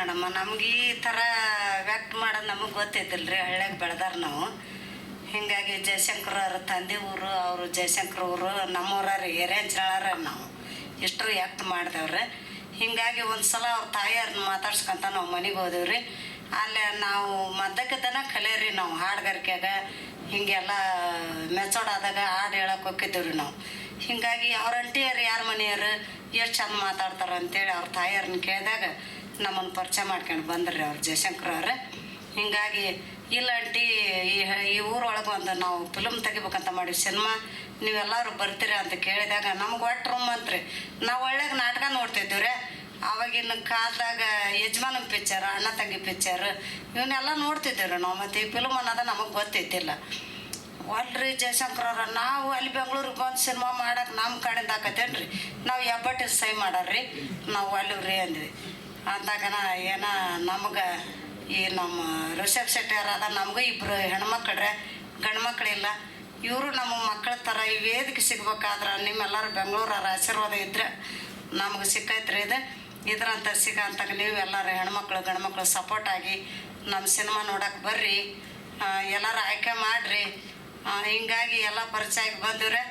Madam, ನಮ್ಗೆ ಈ ಥರ ವ್ಯಕ್ತ ಮಾಡೋದು ನಮಗೆ ಗೊತ್ತಿದ್ದಿಲ್ಲ ರೀ ಹಳ್ಳ್ಯಾಗ ಬೆಳೆದಾರ ನಾವು. ಹಿಂಗಾಗಿ ಜಯಶಂಕರ್ ಅವ್ರ ತಂದೆ ಊರು, ಅವರು ಜಯಶಂಕರ್ ಊರು ನಮ್ಮೂರ ರೀ ನಾವು. ಇಷ್ಟರು ವ್ಯಕ್ತ ಮಾಡ್ದೇವ್ರಿ. ಹಿಂಗಾಗಿ ಒಂದು ಸಲ ಅವ್ರ ತಾಯಿಯವ್ರನ್ನ ಮಾತಾಡ್ಸ್ಕೊಂತ ನಾವು ಮನೆಗೆ ಹೋದೇವ್ರಿ. ಅಲ್ಲಿ ನಾವು ಮದ್ದಕ್ಕದನ ಕಲಿಯರಿ ನಾವು ಹಾಡುಗಾರಿಕೆಯಾಗ. ಹಿಂಗೆಲ್ಲ ಮೆಚ್ಚೋಡಾದಾಗ ಹಾಡು ಹೇಳಕ್ಕೆ ಹೋಗಿದ್ದೇವ್ರಿ ನಾವು. ಹಿಂಗಾಗಿ ಅವ್ರ ಅಂಟಿಯರು ಯಾರ ಮನೆಯವರು? ಎಷ್ಟು ಚಂದ ಮಾತಾಡ್ತಾರೆ ಅಂತೇಳಿ ಅವ್ರ ತಾಯಿಯವ್ರನ್ನ ಕೇಳಿದಾಗ ನಮ್ಮನ್ನು ಪರಿಚಯ ಮಾಡ್ಕೊಂಡು ಬಂದ್ರಿ ಅವ್ರು ಜಯಶಂಕರ್ ಅವ್ರೆ. ಹಿಂಗಾಗಿ ಇಲ್ಲ ಆಂಟಿ, ಈ ಈ ಊರೊಳಗೆ ಒಂದು ನಾವು ಫಿಲಮ್ ತೆಗಿಬೇಕಂತ ಮಾಡಿ ಸಿನಿಮಾ, ನೀವೆಲ್ಲರೂ ಬರ್ತೀರಾ ಅಂತ ಕೇಳಿದಾಗ ನಮ್ಗೆ ಒಟ್ಟು ರೂಮ್ ಅಂತ್ರಿ. ನಾವು ಒಳ್ಳೆಗೆ ನಾಟಕ ನೋಡ್ತಿದ್ದೀವಿ ರೀ ಆವಾಗಿನ ಕಾಲದಾಗ ಯಜಮಾನ ಪಿಕ್ಚರ್ ಅಣ್ಣ ತಂಗಿ ಪಿಕ್ಚರ್ ಇವನ್ನೆಲ್ಲ ನೋಡ್ತಿದ್ದೀವಿ ನಾವು. ಮತ್ತು ಈ ಫಿಲಮ್ ಅನ್ನೋದು ನಮಗೆ ಗೊತ್ತಿದ್ದಿಲ್ಲ. ಅಲ್ರಿ ಜಯಶಂಕರ್ ಅವ್ರ, ನಾವು ಅಲ್ಲಿ ಬೆಂಗಳೂರಿಗೆ ಬಂದು ಸಿನಿಮಾ ಮಾಡಕ್ಕೆ ನಮ್ಮ ಕಡೆಯಿಂದ ಹಾಕತ್ತೇನ್ರಿ ನಾವು ಎಬ್ಬಟ್ಟಿಗೆ ಸೈ ಮಾಡಾರ್ರಿ. ನಾವು ಅಲ್ಲಿ ರೀ ಅಂದ್ವಿ. ಅಂದಾಗ ಏನ ನಮ್ಗೆ ಈ ನಮ್ಮ ಋಷಭ್ ಅದ ನಮಗೂ ಇಬ್ಬರು ಹೆಣ್ಮಕ್ಳ್ರೆ ಗಂಡು ಮಕ್ಕಳಿಲ್ಲ ಇವರು ನಮ್ಮ ಮಕ್ಕಳ ಥರ ಈ ವೇದಿಕೆ ಸಿಗ್ಬೇಕಾದ್ರೆ ನಿಮ್ಮೆಲ್ಲರೂ ಬೆಂಗಳೂರವ್ರ ಆಶೀರ್ವಾದ ಇದ್ರೆ ನಮ್ಗೆ ಸಿಕ್ಕೈತ್ರಿ ಇದು. ಇದ್ರಂತ ಸಿಗಂತಾಗ ನೀವು ಎಲ್ಲರೂ ಹೆಣ್ಮಕ್ಳು, ಗಂಡ್ಮಕ್ಳು ಸಪೋರ್ಟ್ ಆಗಿ ನಮ್ಮ ಸಿನಿಮಾ ನೋಡಕ್ಕೆ ಬರ್ರಿ. ಎಲ್ಲರೂ ಆಯ್ಕೆ ಮಾಡಿರಿ. ಹಿಂಗಾಗಿ ಎಲ್ಲ ಪರಿಚಯ ಆಗಿ ಬಂದಿವ್ರೆ.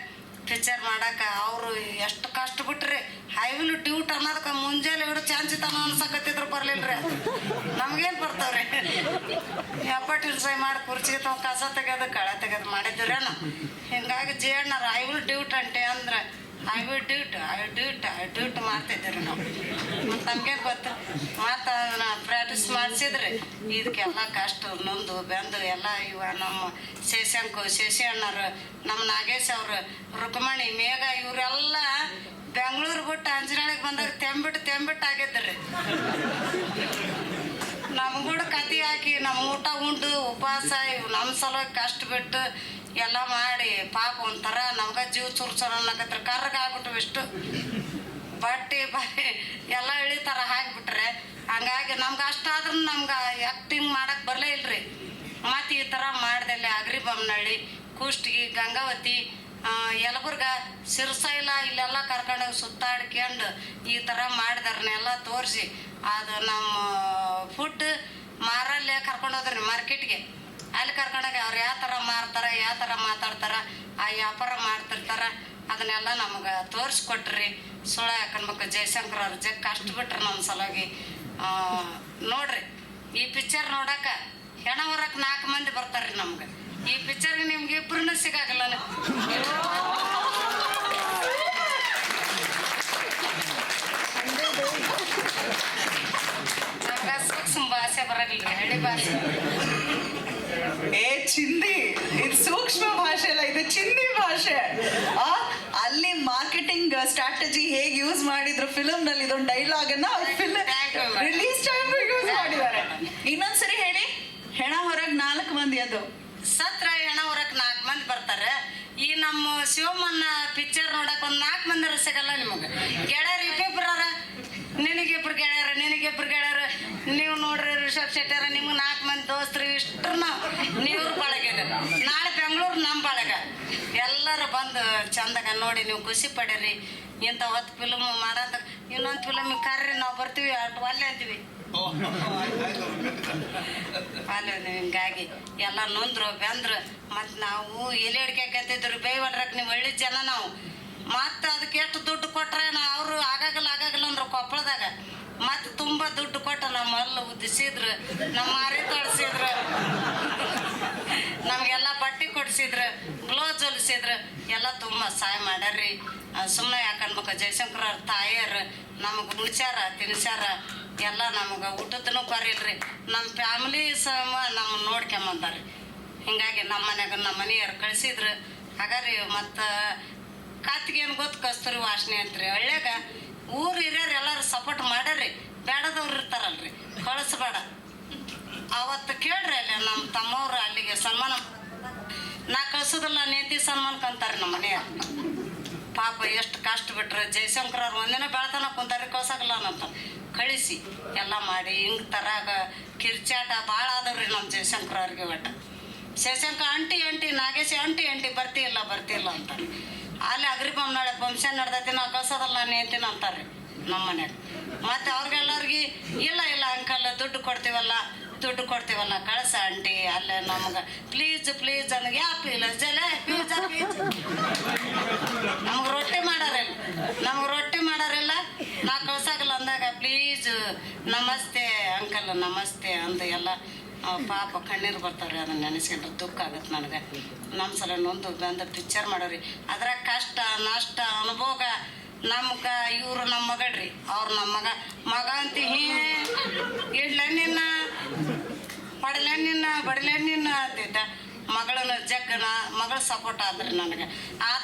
ಪಿಕ್ಚರ್ ಮಾಡಕ್ಕೆ ಅವರು ಎಷ್ಟು ಕಷ್ಟ ಬಿಟ್ರಿ. ಹೈವಿಲ್ ಡ್ಯೂಟ್ ಅನ್ನೋದಕ್ಕೆ ಮುಂಜಾನೆ ಹಿಡಿದು ಇತ್ತ ಅನ್ಸಕತ್ತಿದ್ರು ಬರ್ಲಿಲ್ಲ ರೀ ನಮ್ಗೇನು ಬರ್ತಾವ್ರಿ? ಎಪ್ಪಟ್ಟಿನ ಸೈ ಮಾಡಿ ಕುರ್ಚಿಗೆ ತಾವು ಕಸ ತೆಗೆಯೋದು ಕಳೆ ತೆಗೆದು ಮಾಡಿದ್ರೇನು? ಹಿಂಗಾಗಿ ಜೀವಣ್ಣರು ಐ ವಿಲ್ ಡ್ಯೂಟ್ ಅಂಟೆ ಅಂದ್ರೆ I will do it I do it I do it ಮಾಡ್ತಿದ್ದೀರಿ ನಾವು. ಮತ್ತು ನಮಗೆ ಗೊತ್ತು? ಮತ್ತು ಅದನ್ನ ಪ್ರಾಕ್ಟೀಸ್ ಮಾಡಿಸಿದ್ರೆ ಇದಕ್ಕೆಲ್ಲ ಕಷ್ಟ ನೊಂದು ಬೆಂದು ಎಲ್ಲ ಇವ ನಮ್ಮ ಶೇಷಂಕು ಶೇಷಿ ಅಣ್ಣರು ನಮ್ಮ ನಾಗೇಶ್ ಅವರು, ರುಕ್ಮಣಿ, ಮೇಘ, ಇವರೆಲ್ಲ ಬೆಂಗಳೂರು ಬಿಟ್ಟು ಅಂಜನಾಳಿಗೆ ಬಂದಾಗ ತೆಂಬಿಟ್ಟು ತೆಂಬಿಟ್ಟು ಆಗಿದ್ರಿ ನಮ್ಗೂಡ ಕತಿ ಹಾಕಿ ನಮ್ಮ ಊಟ ಉಂಡು, ಉಪವಾಸ ಇವು ನಮ್ಮ ಸಲುವಾಗಿ ಕಷ್ಟ ಬಿಟ್ಟು ಎಲ್ಲ ಮಾಡಿ, ಪಾಪ ಒಂಥರ ನಮ್ಗೆ ಜೀವ ಚುರ್ಚರ್ ಅನ್ನಕತ್ರ ಕರ್ಗ ಇಷ್ಟು. ಬಟ್ಟೆ ಬರೀ ಎಲ್ಲ ಇಳಿತಾರ ಹಾಕ್ಬಿಟ್ರೆ ಹಂಗಾಗಿ ನಮ್ಗೆ ಅಷ್ಟಾದ್ರೂ ನಮ್ಗೆ ಆ್ಯಕ್ಟಿಂಗ್ ಮಾಡಕ್ಕೆ ಬರಲೇ ಇಲ್ರಿ. ಮತ್ತು ಈ ಥರ ಮಾಡ್ದಲ್ಲಿ ಅಗ್ರಿ ಬೊಮ್ಮನಹಳ್ಳಿ ಕುಷ್ಟಗಿ, ಗಂಗಾವತಿ ಯಲಬುರ್ಗ ಇಲ್ಲ ಇಲ್ಲೆಲ್ಲ ಕರ್ಕೊಂಡೋಗಿ ಸುತ್ತಾಡ್ಕೊಂಡು ಈ ಥರ ಮಾಡಿದಾರನ್ನೆಲ್ಲ ತೋರಿಸಿ, ಅದು ನಮ್ಮ ಫುಡ್ ಮಾರಲ್ಲೇ ಕರ್ಕೊಂಡು ಹೋದ್ರಿ ಮಾರ್ಕೆಟ್ಗೆ. ಅಲ್ಲಿ ಕರ್ಕೊಂಡಾಗ ಅವ್ರು ಯಾವ ಥರ ಮಾರ್ತಾರೆ ಯಾವ ಥರ ಮಾತಾಡ್ತಾರೆ, ಆ ವ್ಯಾಪಾರ ಮಾಡ್ತಿರ್ತಾರೆ, ಅದನ್ನೆಲ್ಲ ನಮಗೆ ತೋರಿಸ್ಕೊಟ್ರಿ. ಸುಳ್ಳ ಯಾಕನ್ಬೇಕು ಜಯಶಂಕರ್ ಅವ್ರು ಜಗ್ ಕಷ್ಟ ಬಿಟ್ರಿ ನಮ್ಮ ಸಲುವಾಗಿ ನೋಡ್ರಿ, ಈ ಪಿಕ್ಚರ್ ನೋಡಕ್ಕೆ ಹೆಣ ಹೊರಕ್ಕೆ ನಾಲ್ಕು ಮಂದಿ ಬರ್ತಾರ್ರಿ ನಮ್ಗೆ. ಈ ಪಿಕ್ಚರ್ಗೆ ನಿಮ್ಗೆ ಇಬ್ರು ಸಿಗಾಗಲ್ಲ ನಮ್ಗೆ ಸೂಕ್ಷ್ಮ ಭಾಷೆ ಬರಲಿಲ್ಲ ಹಳ್ಳಿ ಭಾಷೆ. ಏ ಚಿಂದಿ. ಇದು ಸೂಕ್ಷ್ಮ ಭಾಷೆ ಅಲ್ಲ ಇದು ಚಿಂದಿ ಭಾಷೆ. ಆ ಅಲ್ಲಿ ಮಾರ್ಕೆಟಿಂಗ್ ಸ್ಟ್ರಾಟಜಿ ಹೇಗೆ ಯೂಸ್ ಮಾಡಿದ್ರು ಫಿಲಮ್ನಲ್ಲಿ ಇದೊಂದು ಡೈಲಾಗ್ ಅನ್ನ ಫಿಲ್ಮ್ ರಿಲೀಸ್ ಟೈಮ್ ಯೂಸ್ ಮಾಡಿದ್ದಾರೆ. ಇನ್ನೊಂದ್ಸರಿ ಹೇಳಿ. ಹೆಣ ಹೊರಗ್ ನಾಲ್ಕು ಮಂದಿ ಅದು. ಸತ್ರ ಹೆಣ ಹೊರಗ್ ನಾಲ್ಕು ಮಂದಿ ಬರ್ತಾರೆ. ಈ ನಮ್ಮ ಶಿವಮ್ಮನ ಪಿಕ್ಚರ್ ನೋಡಕ್ ಒಂದ್ ನಾಲ್ಕು ಮಂದಿ ಸಿಗಲ್ಲ ನಿಮಗೆ. ಗೆಳೆಯರು ಇಬ್ಬಿಬ್ರ ನಿನಗಿಬ್ರು ಗೆಳೆಯರು ನಿನಗಿಬ್ರು ಗೆಳೆಯರು. ರಿಷಬ್ ಶೆಟ್ಟಾರ ನಿಮ್ಗೆ ನಾಲ್ಕು ಮಂದಿ ದೋಸ್ತರು ಇಷ್ಟು ನೀವು ಬಳಗಿದೆ ನಾಳೆ ಬೆಂಗಳೂರು ನಮ್ಮ ಬಳಗ. ಎಲ್ಲರೂ ಬಂದು ಚಂದಾಗ ನೋಡಿ ನೀವು ಖುಷಿ ಪಡೀರಿ. ಇಂಥ ಹೊತ್ತು ಫಿಲ್ಮ್ ಮಾಡೋದ ಇನ್ನೊಂದು ಫಿಲಮ್ ಕರ್ರಿ, ನಾವು ಬರ್ತೀವಿ ಅಷ್ಟು ಒಲ್ಲೆ ಅಂತೀವಿ. ಅಲ್ಲ ಹಿಂಗಾಗಿ ಎಲ್ಲ ನೊಂದ್ರು, ಬೆಂದ್ರು. ಮತ್ತು ನಾವು ಎಲೆ ಅಡಿಕೆ ಕತ್ತಿದ್ರು ಬೇಯ್ವಲ್ರಕ್ಕೆ ನೀವು ಒಳ್ಳೆ ಜನ ನಾವು. ಮತ್ತು ಅದಕ್ಕೆ ಎಷ್ಟು ದುಡ್ಡು ಕೊಟ್ರೆ ನಾ ಅವರು ಆಗಾಗಲ್ಲ ಆಗಾಗಲ್ಲ ಅಂದ್ರು ಕೊಪ್ಪಳದಾಗ. ಮತ್ತು ತುಂಬ ದುಡ್ಡು ಕೊಟ್ಟ ನಮ್ಮ ಮಲ್ಲ ಉದ್ದಿಸಿದ್ರು, ನಮ್ಮ ಮಾರಿ ತೊಡಸಿದ್ರು ನಮಗೆಲ್ಲ ಬಟ್ಟೆ ಕೊಡಿಸಿದ್ರು, ಗ್ಲೋಸ್ ಹೊಲಿಸಿದ್ರು. ಎಲ್ಲ ತುಂಬ ಸಹಾಯ ಮಾಡ್ಯಾರ್ರಿ. ಸುಮ್ಮನೆ ಯಾಕನ್ಬೇಕು ಜಯಶಂಕರ್ ಅವ್ರ ತಾಯಿಯರು ನಮಗೆ ಉಳಿಸ್ಯಾರ, ತಿನ್ಸ್ಯಾರ. ಎಲ್ಲ ನಮಗೆ ಊಟದನು ಬರಿಲ್ರಿ. ನಮ್ಮ ಫ್ಯಾಮಿಲಿ ಸಮ ನಮ್ಮ ರೀ ಹಿಂಗಾಗಿ ನಮ್ಮ ಮನೆಯಾಗ ನಮ್ಮ ಮನೆಯವ್ರು ಕಳಿಸಿದ್ರು. ಹಾಗಾರಿ ಮತ್ತು ಕಾತಿಗೇನು ಗೊತ್ತು ಕಸ್ತೂರಿ ವಾಸನೆ ಅಂತ್ರಿ. ಹಳ್ಳ್ಯಾಗ ಊರು ಇರೋರು ಎಲ್ಲರೂ ಸಪೋರ್ಟ್ ಮಾಡ್ಯಾರ್ರಿ. ಬೇಡದವ್ರು ಇರ್ತಾರಲ್ರಿ. ಕಳಿಸ್ಬೇಡ. ಅವತ್ತು ಕೇಳ್ರಿ ಅಲ್ಲಿ ನಮ್ಮ ತಮ್ಮವ್ರು ಅಲ್ಲಿಗೆ ಸನ್ಮಾನ ನಾ ಕಳ್ಸೋದಿಲ್ಲ ನೇತಿ ಸನ್ಮಾನಕ್ಕಂತಾರೆ ನಮ್ಮ ಮನೆಯವ್ರು ಪಾಪ ಎಷ್ಟು ಕಷ್ಟ ಬಿಟ್ರೆ ಜಯಶಂಕರ್ ಅವ್ರು ಒಂದಿನ ಬೆಳತನ ಕುಂತಾರಿ ಕಳ್ಸಕಲ್ಲ ನಂತ ಕಳಿಸಿ. ಎಲ್ಲ ಮಾಡಿ, ಹಿಂಗೆ ತರಾಗ ಕಿರ್ಚಾಟ ಭಾಳ ಆದವ್ರಿ ನಮ್ಮ ಜಯಶಂಕರ್ ಅವ್ರಿಗೆ ಒಟ್ಟು. ಶಶಾಂಕ ಅಂಟಿ ಅಂಟಿ ನಾಗೇಶಿ ಅಂಟಿ ಅಂಟಿ ಬರ್ತಿಲ್ಲ ಬರ್ತಿಲ್ಲ ಅಂತಾರೆ. ಅಲ್ಲಿ ಅಗ್ರಿ ನಾಳೆ ಫಂಕ್ಷನ್ ನಡ್ದೈತಿ, ನಾವು ಕಳ್ಸೋದಲ್ಲ ನೇತಿನ ಅಂತಾರೆ ನಮ್ಮ ಮನೆಯಾಗ. ಮತ್ತು ಅವ್ರಿಗೆಲ್ಲರಿಗೆ, ಇಲ್ಲ ಇಲ್ಲ, ಅಂಕಲ್, ದುಡ್ಡು ಕೊಡ್ತೀವಲ್ಲ ದುಡ್ಡು ಕೊಡ್ತೀವಲ್ಲ, ಕಳಸ ಆಂಟಿ, ಅಲ್ಲೇ ನಮ್ಗೆ ಪ್ಲೀಸ್ ಪ್ಲೀಸ್ ನನಗೆ ಯಾ ಇಲ್ಲ ಜಲೆ ಪ್ಲೀಸ್ ನಮ್ಗೆ ರೊಟ್ಟಿ ಮಾಡಾರಿಲ್ಲ, ನಮ್ಗೆ ರೊಟ್ಟಿ ಮಾಡೋರಿಲ್ಲ ನಾ ಕಳ್ಸಾಕಲ್ಲ ಅಂದಾಗ ಪ್ಲೀಸ್ ನಮಸ್ತೆ ಅಂಕಲ್, ನಮಸ್ತೆ ಅಂತ ಎಲ್ಲ. ಪಾಪ ಕಣ್ಣೀರು ಬರ್ತಾರೆ ಅದನ್ನ ನೆನೆಸ್ಕೊಂಡ್ರೆ ದುಃಖ ಆಗತ್ತೆ ನನಗೆ. ನಮ್ಮ ಸಲ ನೊಂದು ಬಂದ ಪಿಕ್ಚರ್ ಮಾಡೋರಿ. ಅದ್ರಾಗ ಕಷ್ಟ, ನಷ್ಟ, ಅನುಭೋಗ. ನಮ್ಗೆ ಇವರು ನಮ್ಮ ಮಗಳ್ರಿ, ಅವ್ರು ನಮ್ಮ ಮಗ. ಮಗ ಅಂತ, ಹೀ, ಇಡ್ಲ ನಿನ್ನ, ಪಡಲೆ ನಿನ್ನ, ಬಡಲೆ ನಿನ್ನ ಅಂತಿದ್ದ. ಮಗಳನ್ನ ಜಗ್ಗನ, ಮಗಳ ಸಪೋರ್ಟ್ ಆದ್ರಿ ನನಗೆ. ಆ